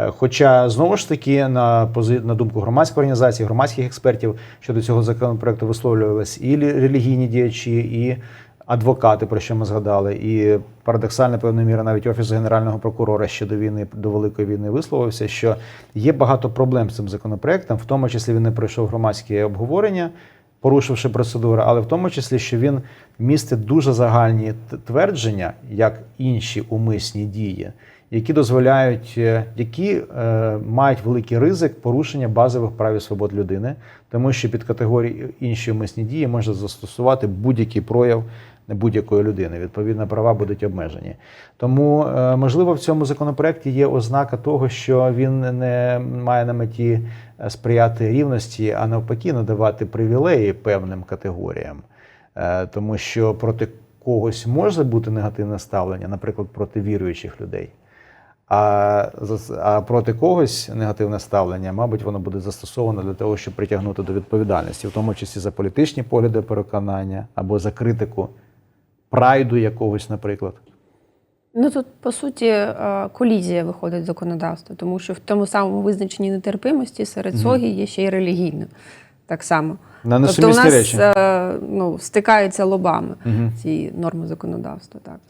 Е, Хоча знову ж таки, на пози- на думку громадської організації, громадських експертів щодо цього законопроекту висловлювались і релігійні діячі, і адвокати, про що ми згадали, і парадоксально, певною мірою, навіть офіс генерального прокурора ще до війни до великої війни висловився, що є багато проблем з цим законопроектом, в тому числі він не пройшов громадське обговорення, порушивши процедури, але в тому числі, що він містить дуже загальні твердження, як інші умисні дії, які дозволяють, е, які е, мають великий ризик порушення базових прав і свобод людини, тому що під категорією інші умисні дії можна застосувати будь-який прояв будь-якої людини. Відповідно, права будуть обмежені. Тому, е, можливо, в цьому законопроекті є ознака того, що він не має на меті е, сприяти рівності, а навпаки, надавати привілеї певним категоріям. Е, Тому що проти когось може бути негативне ставлення, наприклад, проти віруючих людей. А, а проти когось негативне ставлення, мабуть, воно буде застосовано для того, щоб притягнути до відповідальності, в тому числі за політичні погляди переконання або за критику прайду якогось, наприклад. Ну тут по суті е, колізія виходить з законодавства, тому що в тому самому визначенні нетерпимості серед СОГІ є ще й релігійно. Так само. На тобто у нас речі. е, ну, стикаються лобами угу. ці норми законодавства. Так.